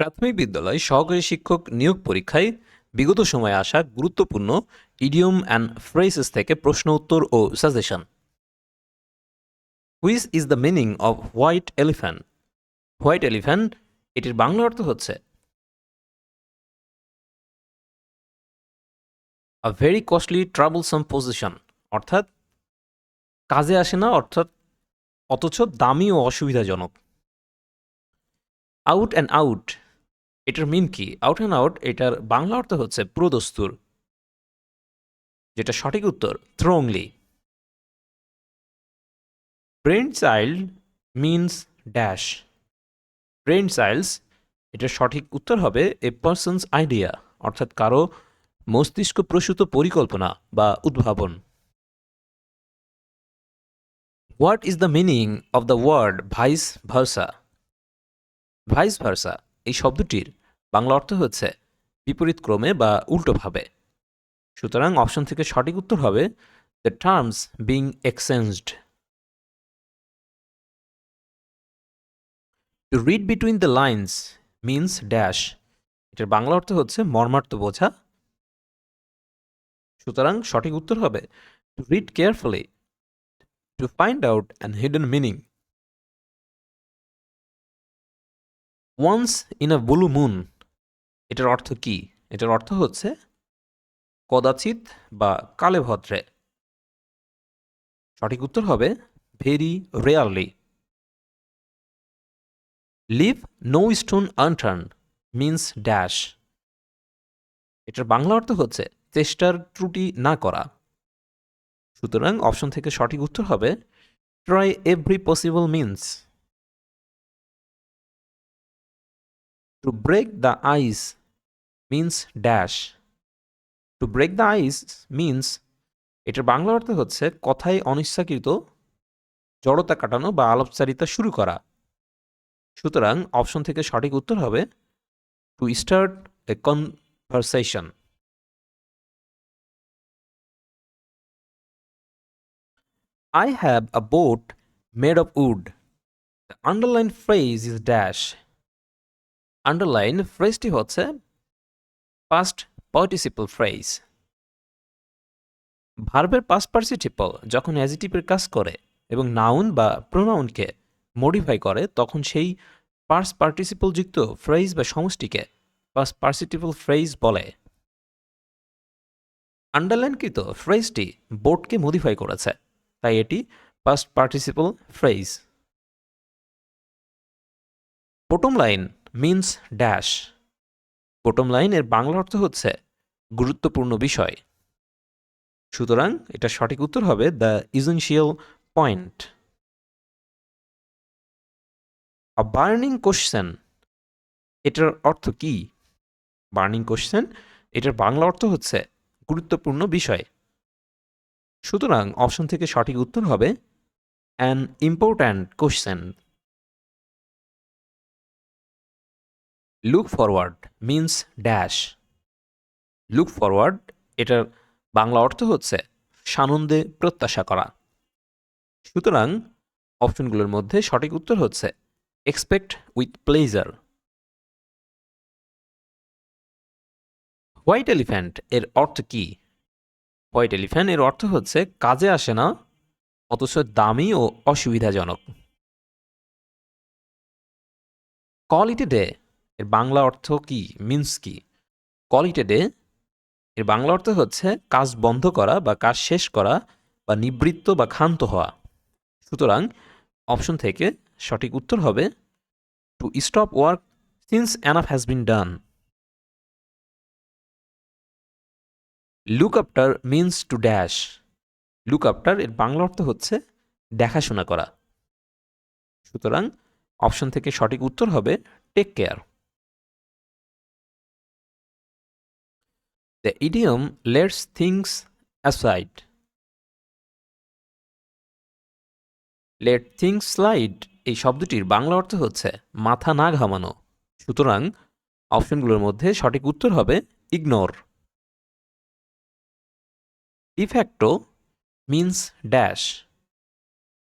প্রাথমিক বিদ্যালয় সহকারী শিক্ষক নিয়োগ পরীক্ষায় বিগত সময়ে আসা গুরুত্বপূর্ণ ইডিয়ম অ্যান্ড ফ্রেসেস থেকে প্রশ্ন উত্তর ও suggestion which is the meaning of white elephant white elephant এটির বাংলা অর্থ হচ্ছে a very costly troublesome possession অর্থাৎ কাজে আসে না, অর্থাৎ অথচ দামি ও অসুবিধাজনক। আউট অ্যান্ড আউট এটার মিন কি? আউট অ্যান্ড আউট এটার বাংলা অর্থ হচ্ছে প্রদস্তুর, যেটা সঠিক উত্তর thoroughly brain child means dash brain child's এটার সঠিক উত্তর হবে এ পার্সনস আইডিয়া অর্থাৎ কারও মস্তিষ্ক প্রসূত পরিকল্পনা বা উদ্ভাবন। What is the meaning of the word vice versa vice versa এই শব্দটির বাংলা অর্থ হচ্ছে বিপরীত ক্রমে বা উল্টোভাবে। সুতরাং অপশন থেকে সঠিক উত্তর হবে the terms being exchanged to read between the lines means dash এটার বাংলা অর্থ হচ্ছে মর্মার্থ বোঝা। সুতরাং সঠিক উত্তর হবে to read carefully to find out an hidden meaning once in a blue moon এটার অর্থ কি? এটার অর্থ হচ্ছে কদাচিৎ বা কালে ভদ্রে সঠিক উত্তর হবে very rarely leave no stone unturned means dash এটার বাংলা অর্থ হচ্ছে চেষ্টার ত্রুটি না করা। সুতরাং অপশন থেকে সঠিক উত্তর হবে try every possible means to break the ice means dash to break the ice means এটার বাংলা অর্থ হচ্ছে কথায় অনিচ্ছাকৃত জড়তা কাটানো বা আলাপচারিতা শুরু করা সুতরাং অপশন থেকে সঠিক উত্তর হবে to start a conversation have a boat made of wood. The underlined phrase is dash. Underline ফ্রেজটি হচ্ছে পাস্ট পার্টিসিপল ফ্রেজ ভার্বের পাস্ট পার্টিসিপল যখন অ্যাজিটিভের কাজ করে এবং নাউন বা প্রোনাউনকে মডিফাই করে, তখন সেই পার্স পার্টিসিপল যুক্ত ফ্রেজ বা সমষ্টিকে পাস্ট পার্টিসিপল ফ্রেজ বলে। আন্ডারলাইনকৃত ফ্রেজটি বোর্ডকে মডিফাই করেছে, তাই এটি past participle phrase bottom line means dash bottom line এর বাংলা অর্থ হচ্ছে গুরুত্বপূর্ণ বিষয়। সুতরাং এটা সঠিক উত্তর হবে the essential point a burning question এটার অর্থ কি? বার্নিং কোশ্চেন এটার বাংলা অর্থ হচ্ছে গুরুত্বপূর্ণ বিষয়। সুতরাং অপশন থেকে সঠিক উত্তর হবে an important question look forward means dash look forward এটার বাংলা অর্থ হচ্ছে সানন্দে প্রত্যাশা করা। সুতরাং অপশনগুলোর মধ্যে সঠিক উত্তর হচ্ছে expect with pleasure white elephant এর অর্থ কি? হোয়াইট এলিফ্যান্ট এর অর্থ হচ্ছে কাজে আসে না, অথচ দামি ও অসুবিধাজনক। কল ইট এ ডে এর বাংলা অর্থ কি? মিন্স কি? কল ইট এ ডে এর বাংলা অর্থ হচ্ছে কাজ বন্ধ করা বা কাজ শেষ করা বা নিবৃত্ত বা ক্ষান্ত হওয়া। সুতরাং অপশন থেকে সঠিক উত্তর হবে to stop work since enough has been done look after means to dash look after এর বাংলা অর্থ হচ্ছে দেখাশোনা করা। সুতরাং অপশন থেকে সঠিক উত্তর হবে take care the idiom lets things aside let things slide এই শব্দটির বাংলা অর্থ হচ্ছে, মাথা না ঘামানো। সুতরাং, অপশনগুলোর মধ্যে সঠিক উত্তর হবে ignore de facto means dash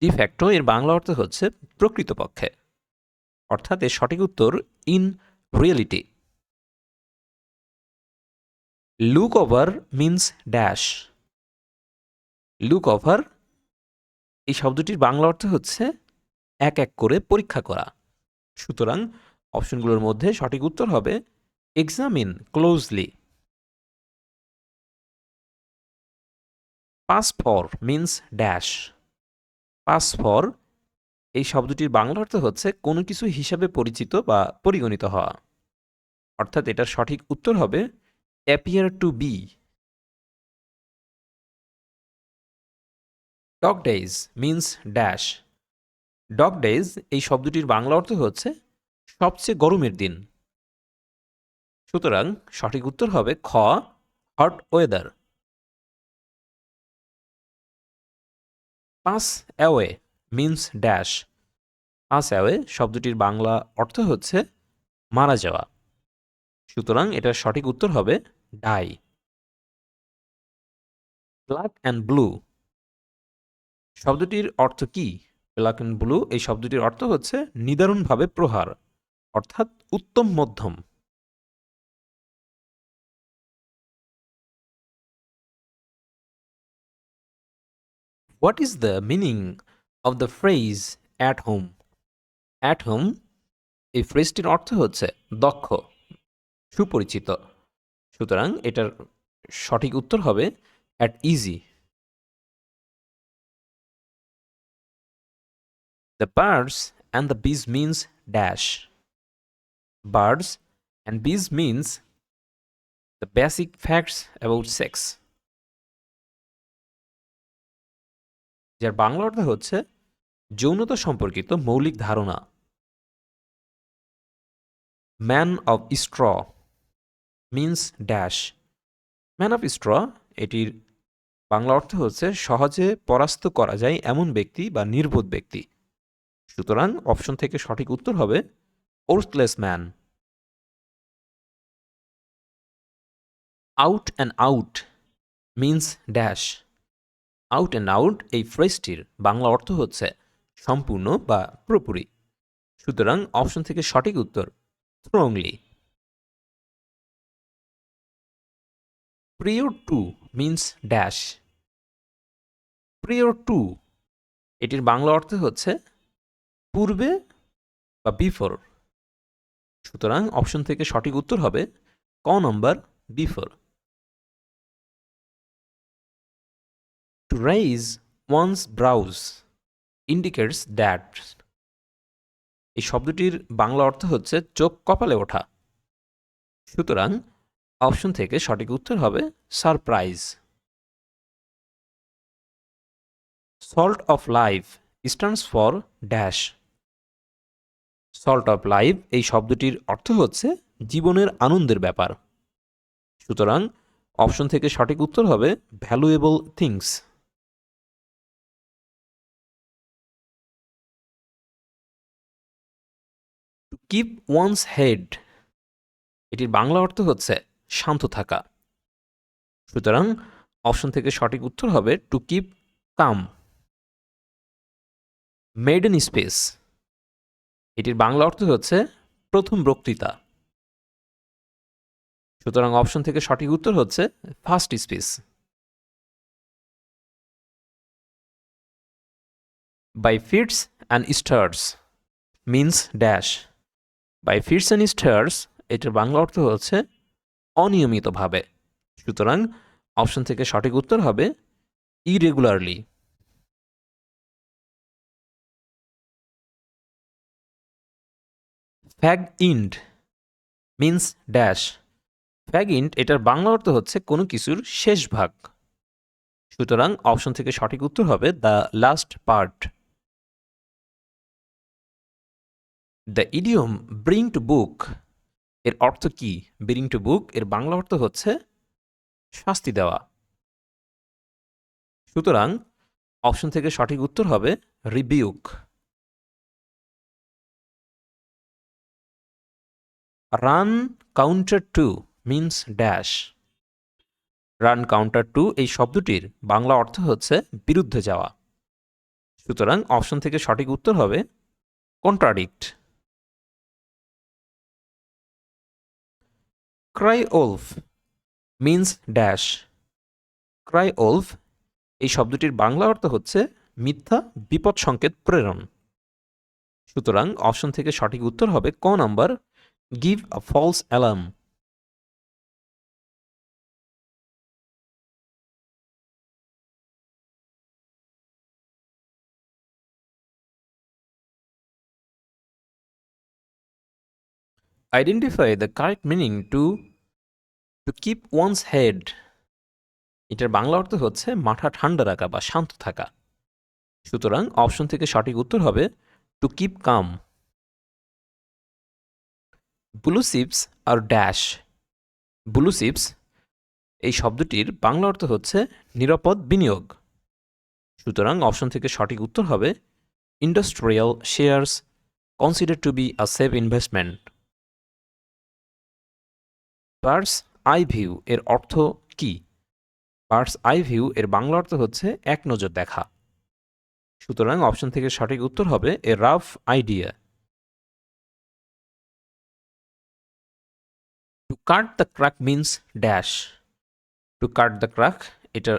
de facto এর বাংলা অর্থ হচ্ছে, প্রকৃতপক্ষে। অর্থাৎ এর সঠিক উত্তর in reality look over means dash look over এই শব্দটির বাংলা অর্থ হচ্ছে এক এক করে পরীক্ষা করা। সুতরাং অপশনগুলোর মধ্যে সঠিক উত্তর হবে examine closely pass for means dash pass for এই শব্দটির বাংলা অর্থ হচ্ছে কোনো কিছু হিসাবে পরিচিত বা পরিগণিত হওয়া। অর্থাৎ এটার সঠিক উত্তর হবে appear to be dog days means dash dog days এই শব্দটির বাংলা অর্থ হচ্ছে সবচেয়ে গরমের দিন। সুতরাং সঠিক উত্তর হবে খ hot weather pass away means dash pass away শব্দটির বাংলা অর্থ হচ্ছে মারা যাওয়া। সুতরাং এটার সঠিক উত্তর হবে ডাই। ব্ল্যাক অ্যান্ড ব্লু শব্দটির অর্থ কি? ব্ল্যাক অ্যান্ড ব্লু এই শব্দটির অর্থ হচ্ছে নিদারুণভাবে প্রহার, অর্থাৎ উত্তম মধ্যম। What is the meaning of the phrase at home at home এই ফ্রেজটির অর্থ হচ্ছে দক্ষ। সুপরিচিত। সুতরাং এটার সঠিক উত্তর হবে at ease the birds and the bees means dash birds and bees means the basic facts about sex যার বাংলা অর্থ হচ্ছে যৌনতা সম্পর্কিত মৌলিক ধারণা। Man of straw means dash man of straw এটির বাংলা অর্থ হচ্ছে সহজে পরাস্ত করা যায় এমন ব্যক্তি বা নির্বোধ ব্যক্তি। সুতরাং অপশন থেকে সঠিক উত্তর হবে worthless man out and out means dash out and out এই ফ্রেজটির বাংলা অর্থ হচ্ছে সম্পূর্ণ বা পুরোপুরি। সুতরাং অপশন থেকে সঠিক উত্তর strongly prior to means dash prior to, এটির বাংলা অর্থ হচ্ছে পূর্বে বা বিফোর সুতরাং অপশন থেকে সঠিক উত্তর হবে ক number before to rise once brows indicates that এই শব্দটির বাংলা অর্থ হচ্ছে চোখ কপালে ওঠা। সুতরাং অপশন থেকে সঠিক উত্তর হবে surprise. Salt of life stands for dash. Salt of life এই শব্দটির অর্থ হচ্ছে জীবনের আনন্দের ব্যাপার। সুতরাং অপশন থেকে সঠিক উত্তর হবে valuable things. Keep once head. এটির বাংলা অর্থ হচ্ছে শান্ত থাকা। সুতরাং অপশন থেকে সঠিক উত্তর হবে to keep calm maiden space এটির বাংলা অর্থ হচ্ছে প্রথম বক্তৃতা। সুতরাং অপশন থেকে সঠিক উত্তর হচ্ছে first space by fits and starts means dash by fits and starts এটার বাংলা অর্থ হচ্ছে অনিয়মিতভাবে। সুতরাং অপশন থেকে সঠিক উত্তর হবে irregularly fag end means dash fag end এটার বাংলা অর্থ হচ্ছে কোনো কিছুর শেষ ভাগ। সুতরাং অপশন থেকে সঠিক উত্তর হবে the last part the idiom bring to book এর অর্থ কি? ব্রিং টু বুক এর বাংলা অর্থ হচ্ছে শাস্তি দেওয়া। সুতরাং অপশন থেকে সঠিক উত্তর হবে rebuke run counter to means dash run counter to এই শব্দটির বাংলা অর্থ হচ্ছে বিরুদ্ধে যাওয়া। সুতরাং অপশন থেকে সঠিক উত্তর হবে contradict cry wolf means dash cry wolf এই শব্দটির বাংলা অর্থ হচ্ছে মিথ্যা, বিপদ সংকেত, প্রেরণ। সুতরাং অপশন থেকে সঠিক উত্তর হবে ক number give a false alarm identify the correct meaning to to keep once head এটার বাংলা অর্থ হচ্ছে মাথা ঠান্ডা রাখা বা শান্ত থাকা। সুতরাং অপশন থেকে সঠিক উত্তর হবে to keep calm blue chips are dash blue chips এই শব্দটির বাংলা অর্থ হচ্ছে নিরাপদ বিনিয়োগ। সুতরাং অপশন থেকে সঠিক উত্তর হবে industrial shares consider to be a safe investment bird's eye view এর অর্থ কি? বার্ডস আই ভিউ এর বাংলা অর্থ হচ্ছে এক নজর দেখা। সুতরাং অপশন থেকে সঠিক উত্তর হবে a rough idea to cut the crack means dash to cut the crack এটার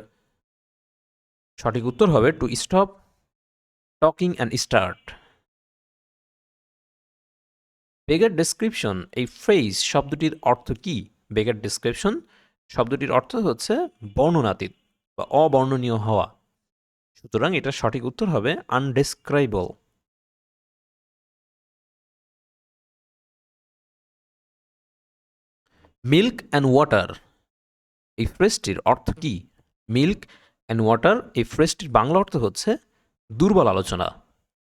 সঠিক উত্তর হবে to stop talking and start beggar description এই ফ্রেজ শব্দটির অর্থ কি? বেগার ডেসক্রিপশন শব্দটির অর্থ হচ্ছে বর্ণনাতীত বা অবর্ণনীয় হওয়া। সুতরাং এটা সঠিক উত্তর হবে আনডেসক্রাইবল মিল্ক অ্যান্ড ওয়াটার এই ফ্রেজটির অর্থ কি? মিল্ক অ্যান্ড ওয়াটার এই ফ্রেজটির বাংলা অর্থ হচ্ছে দুর্বল আলোচনা।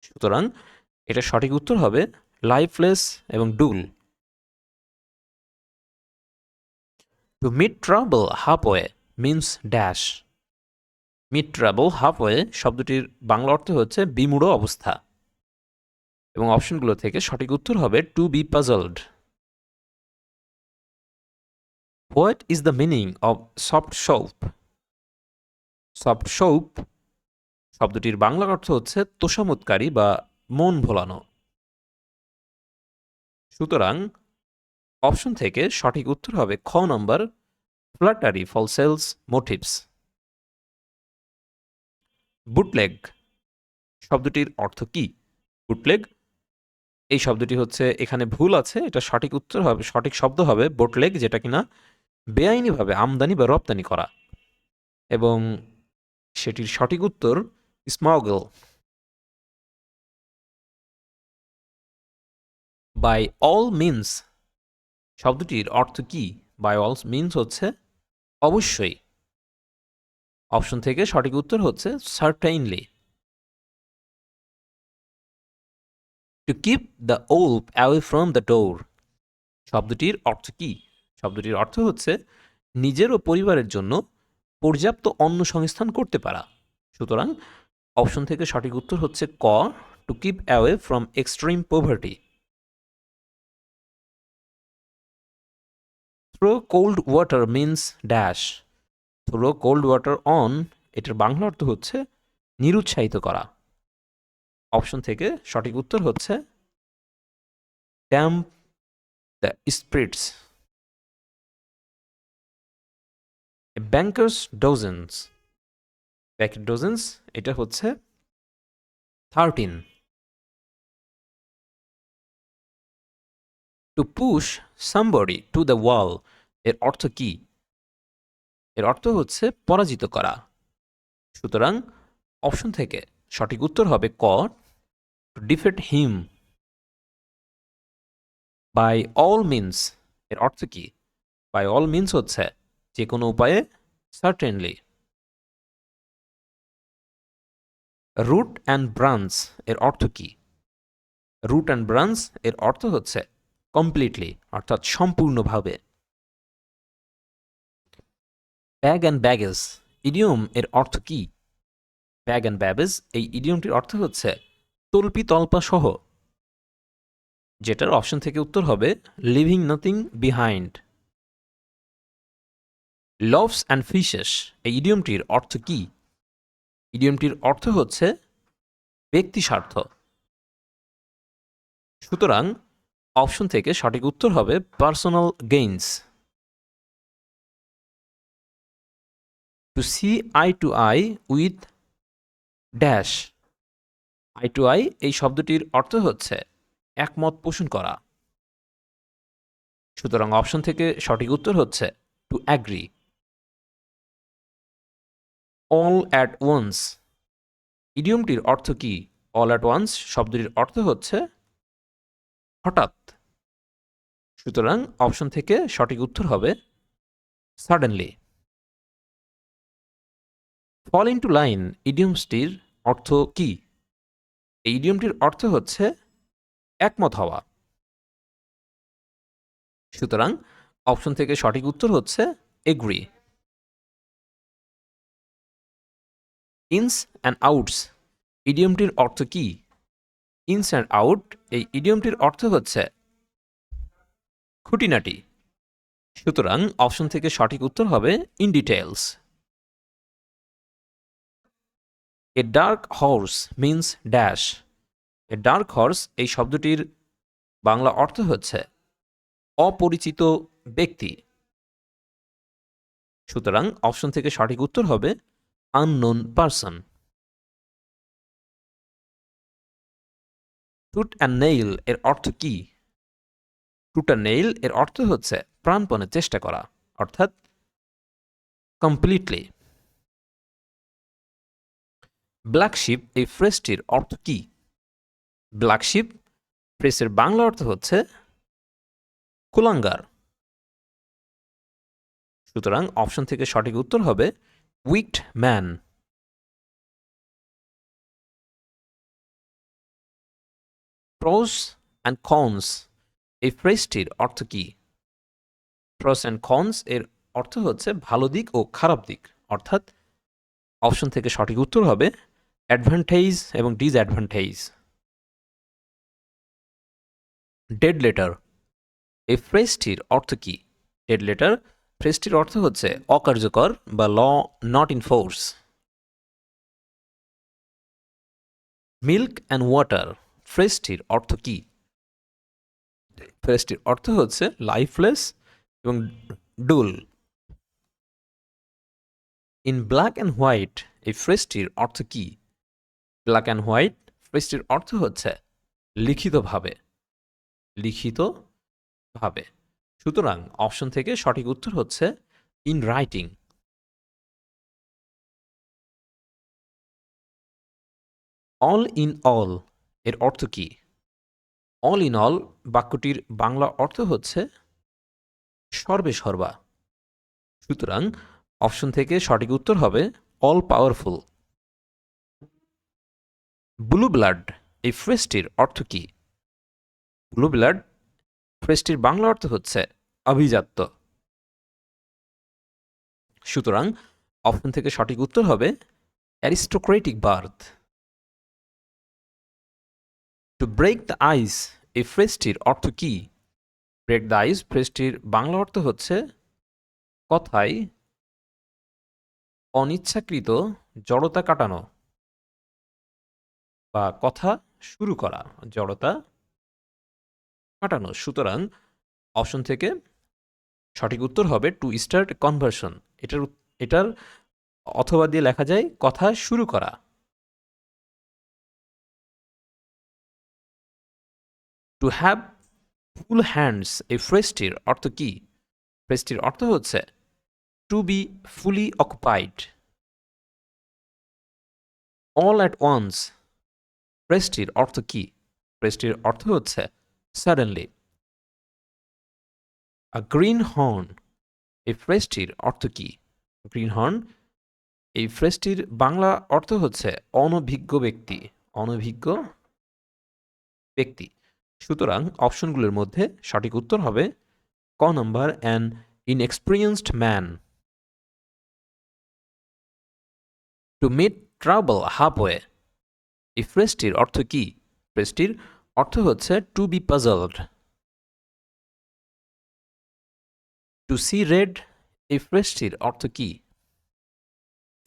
সুতরাং এটা সঠিক উত্তর হবে লাইফলেস এবং dull to meet trouble halfway means dash meet trouble halfway শব্দটির বাংলা অর্থ হচ্ছে বিমূঢ় অবস্থা। এবং অপশনগুলো থেকে সঠিক উত্তর হবে to be puzzled what is the meaning of soft soap soft soap শব্দটির বাংলা অর্থ হচ্ছে তোষামতকারী বা মন ভোলানো। সুতরাং অপশন থেকে সঠিক উত্তর হবে খ নম্বর ফ্লাটারি ফলসেলস মোটিভস বুটলেগ শব্দটির অর্থ কি? বুটলেগ এই শব্দটি হচ্ছে, এখানে ভুল আছে, এটা সঠিক উত্তর হবে, সঠিক শব্দ হবে বোটলেগ যেটা কিনা বেআইনিভাবে আমদানি বা রপ্তানি করা। এবং সেটির সঠিক উত্তর স্মগল বাই অল মিনস শব্দটির অর্থ কি? বাই অল মিনস হচ্ছে অবশ্যই। অপশন থেকে সঠিক উত্তর হচ্ছে certainly to keep the wolf away from the door শব্দটির অর্থ কি? শব্দটির অর্থ হচ্ছে নিজের ও পরিবারের জন্য পর্যাপ্ত অন্ন সংস্থান করতে পারা। সুতরাং অপশন থেকে সঠিক উত্তর হচ্ছে ক to keep away from extreme poverty throw cold water means dash throw cold water on এটার বাংলা অর্থ হচ্ছে নিরুৎসাহিত করা। অপশন থেকে সঠিক উত্তর হচ্ছে damp the spirits bankers dozens packet dozens এটা হচ্ছে thirteen to push somebody to the wall এর অর্থ কি? এর অর্থ হচ্ছে পরাজিত করা। সুতরাং অপশন থেকে সঠিক উত্তর হবে ক to defeat him by all means এর অর্থ কি? বাই অল মিনস হচ্ছে যে কোনো উপায়ে সার্টেনলি রুট অ্যান্ড ব্রাঞ্চ এর অর্থ কি? রুট অ্যান্ড ব্রাঞ্চ এর অর্থ হচ্ছে কমপ্লিটলি অর্থাৎ সম্পূর্ণভাবে। ব্যাগ অ্যান্ড ব্যাগেজ ইডিয়ম এর অর্থ কি? ব্যাগ অ্যান্ড ব্যাবেজ এই ইডিয়মটির অর্থ হচ্ছে তল্পি তল্পা সহ। যেটার অপশন থেকে উত্তর হবে living nothing behind loves and fishes এই ইডিয়মটির অর্থ কি? ইডিয়মটির অর্থ হচ্ছে ব্যক্তি স্বার্থ সুতরাং অপশন থেকে সঠিক উত্তর হবে personal gains to see eye to eye with dash eye to eye এই শব্দটির অর্থ হচ্ছে একমত পোষণ করা। সুতরাং অপশন থেকে সঠিক উত্তর হচ্ছে to agree all at once ইডিয়মটির অর্থ কি? অল অ্যাট ওয়ান্স শব্দটির অর্থ হচ্ছে হঠাৎ। সুতরাং অপশন থেকে সঠিক উত্তর হবে সাডেনলি ফল ইন্টু লাইন ইডিয়মসটির অর্থ কি? এই ইডিয়মটির অর্থ হচ্ছে একমত হওয়া। সুতরাং অপশন থেকে সঠিক উত্তর হচ্ছে এগ্রি ইনস অ্যান্ড আউটস ইডিয়মটির অর্থ কি? ইনস অ্যান্ড আউট এই ইডিয়মটির অর্থ হচ্ছে খুঁটিনাটি। সুতরাং অপশন থেকে সঠিক উত্তর হবে in details a dark horse means dash a dark horse এই শব্দটির বাংলা অর্থ হচ্ছে অপরিচিত ব্যক্তি। সুতরাং অপশন থেকে সঠিক উত্তর হবে unknown person tooth and nail এর অর্থ কি? টুট অ্যান্ড নেইল এর অর্থ হচ্ছে প্রাণপণে চেষ্টা করা, অর্থাৎ কমপ্লিটলি ব্ল্যাক শিপ এই ফ্রেজটির অর্থ কি? ব্ল্যাক শিপ বাংলা অর্থ হচ্ছে কুলাঙ্গার। সুতরাং অপশন থেকে সঠিক উত্তর হবে wicked man pros and cons এই ফ্রেজটির অর্থ কি? প্রস অ্যান্ড কনস এর অর্থ হচ্ছে ভালো দিক ও খারাপ দিক। অর্থাৎ অপশন থেকে সঠিক উত্তর হবে অ্যাডভান্টেজ এবং ডিসঅ্যাডভান্টেজ ডেড লেটার এই ফ্রেজটির অর্থ কি? ডেড লেটার ফ্রেজটির অর্থ হচ্ছে অকার্যকর বা law not in force milk and water ফ্রেজটির অর্থ কি? ফ্রেজটির অর্থ হচ্ছে লাইফলেস এবং dull in black and white এই ফ্রেজটির অর্থ কি? ব্ল্যাক অ্যান্ড হোয়াইট ফ্রেজটির অর্থ হচ্ছে লিখিতভাবে। লিখিতভাবে। সুতরাং অপশন থেকে সঠিক উত্তর হচ্ছে in writing all in all এর অর্থ কি? অল ইন অল, বাক্যটির বাংলা অর্থ হচ্ছে সর্বে সর্বা। সুতরাং অপশন থেকে সঠিক উত্তর হবে অল পাওয়ারফুল। ব্লু ব্লাড, এই ফ্রেজটির অর্থ কি? ব্লু ব্লাড ফ্রেজটির বাংলা অর্থ হচ্ছে অভিজাত্য। সুতরাং অপশন থেকে সঠিক উত্তর হবে aristocratic birth. To break the ice এই ফ্রেজটির অর্থ কি? ব্রেক দ্য আইস ফ্রেজটির বাংলা অর্থ হচ্ছে কথায় অনিচ্ছাকৃত জড়তা কাটানো বা কথা শুরু করা, জড়তা কাটানো। সুতরাং অপশন থেকে সঠিক উত্তর হবে টু স্টার্ট কনভার্সন এটার এটার অথবা দিয়ে লেখা যায়, কথা শুরু করা। টু হ্যাভ ফুল হ্যান্ডস এই ফ্রেজটির অর্থ কি? ফ্রেজটির অর্থ হচ্ছে to be fully occupied all at once ফ্রেজটির অর্থ কি? ফ্রেজটির অর্থ হচ্ছে সাডেনলি আ গ্রিন হর্ন এই ফ্রেজটির অর্থ কি? গ্রিন হর্ন এই ফ্রেজটির বাংলা অর্থ হচ্ছে অনভিজ্ঞ ব্যক্তি। অনভিজ্ঞ ব্যক্তি। সুতরাং অপশনগুলোর মধ্যে সঠিক উত্তর হবে ক number an inexperienced man to meet trouble halfway এই ফ্রেজটির অর্থ কি? ফ্রেজটির অর্থ হচ্ছে to be puzzled to see red এই ফ্রেজটির অর্থ কি?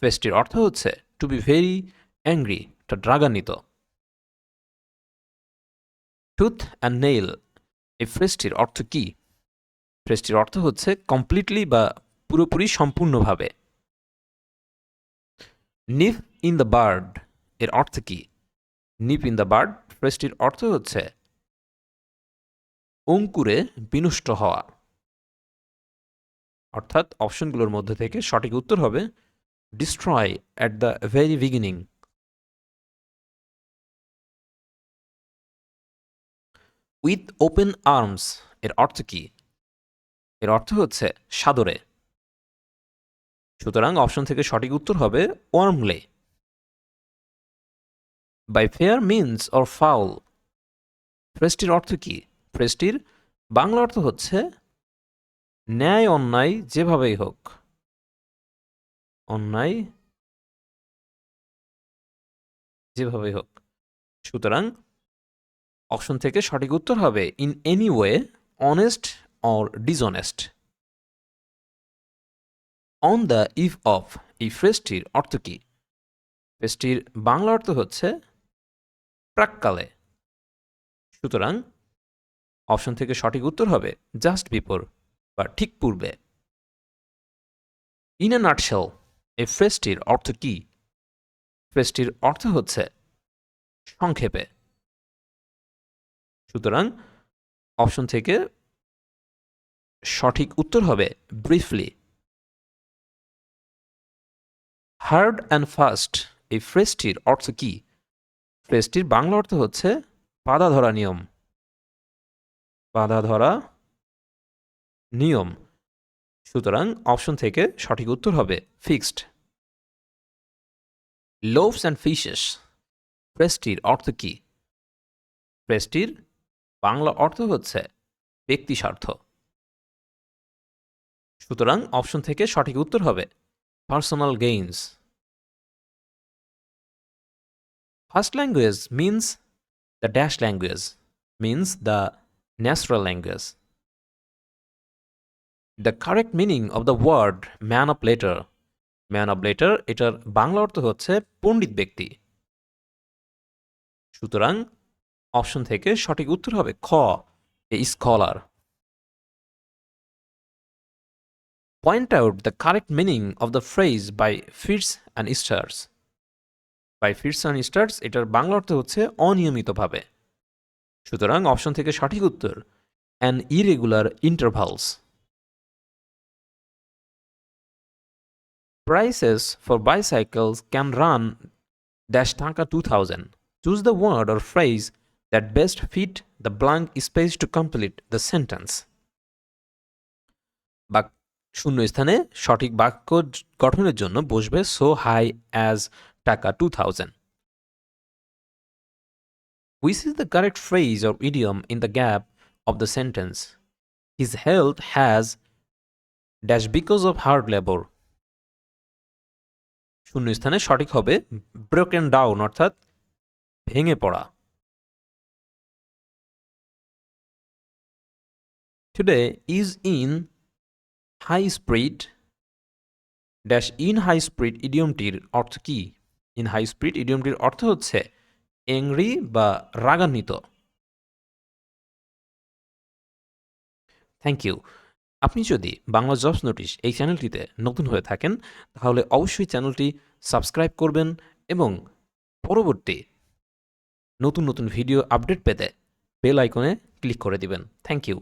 ফ্রেজটির অর্থ হচ্ছে টু বি ভেরি অ্যাংরি তা রাগান্বিত টুথ অ্যান্ড নেইল এই ফ্রেজটির অর্থ কি? ফ্রেজটির অর্থ হচ্ছে কমপ্লিটলি বা পুরোপুরি সম্পূর্ণভাবে। নিপ ইন দ্য বার্ড এর অর্থ কি? নিপ ইন দ্য বার্ড ফ্রেজটির অর্থ হচ্ছে অঙ্কুরে বিনষ্ট হওয়া। অর্থাৎ অপশনগুলোর মধ্যে থেকে সঠিক উত্তর হবে destroy at the very beginning with open arms এর অর্থ কি? এর অর্থ হচ্ছে সাদরে। সুতরাং অপশন থেকে সঠিক উত্তর হবে warmly by fair means or foul ফ্রেজটির অর্থ কি? ফ্রেজটির বাংলা অর্থ হচ্ছে ন্যায়, অন্যায় যেভাবেই হোক। অন্যায় যেভাবেই হোক। সুতরাং অপশন থেকে সঠিক উত্তর হবে in any way honest or dishonest on the if of এই ফ্রেজটির অর্থ কি? ফ্রেজটির বাংলা অর্থ হচ্ছে প্রাককালে। সুতরাং অপশন থেকে সঠিক উত্তর হবে জাস্ট বিপোর বা ঠিক পূর্বে। ইন এ নাটশেল এই ফ্রেজটির অর্থ কি? ফ্রেজটির অর্থ হচ্ছে সংক্ষেপে। সুতরাং অপশন থেকে সঠিক উত্তর হবে ব্রিফলি হার্ড অ্যান্ড ফাস্ট এই ফ্রেজটির অর্থ কি? ফ্রেজটির বাংলা অর্থ হচ্ছে বাধা ধরা নিয়ম। বাধা ধরা নিয়ম। সুতরাং অপশন থেকে সঠিক উত্তর হবে ফিক্সড লোভস অ্যান্ড ফিশেস ফ্রেজটির অর্থ কি? ফ্রেজটির বাংলা অর্থ হচ্ছে ব্যক্তি স্বার্থ। সুতরাং অপশন থেকে সঠিক উত্তর হবে personal gains first language means the dash language means the natural language the correct meaning of the word man of letter man of letter এটার বাংলা অর্থ হচ্ছে পণ্ডিত ব্যক্তি। সুতরাং অপশন থেকে সঠিক উত্তর হবে খ scholar point out the correct meaning of the phrase by fits and starts by fits and starts এটার বাংলা অর্থ হচ্ছে অনিয়মিতভাবে। সুতরাং অপশন থেকে সঠিক উত্তর an irregular intervals Prices for bicycles can run dash taka 2000. Choose the word or phrase that best fit the blank space to complete the sentence. বাক শূন্য স্থানে সঠিক বাক্য গঠনের জন্য বসবে so high as taka two thousand Which is the correct phrase or idiom in the gap of the sentence? His health has dash because of hard labor. শূন্যস্থানে সঠিক হবে ব্রোকেন ডাউন অর্থাৎ ভেঙে পড়া today is in high speed dash in high speed ইডিয়মটির অর্থ কি? In high speed ইডিয়মটির অর্থ হচ্ছে এংরি বা রাগান্বিত। থ্যাংক ইউ আপনি যদি বাংলা জবস নোটিশ এই চ্যানেলটিতে নতুন হয়ে থাকেন, তাহলে অবশ্যই চ্যানেলটি সাবস্ক্রাইব করবেন এবং পরবর্তী নতুন নতুন ভিডিও আপডেট পেতে বেল আইকনে ক্লিক করে দিবেন। Thank you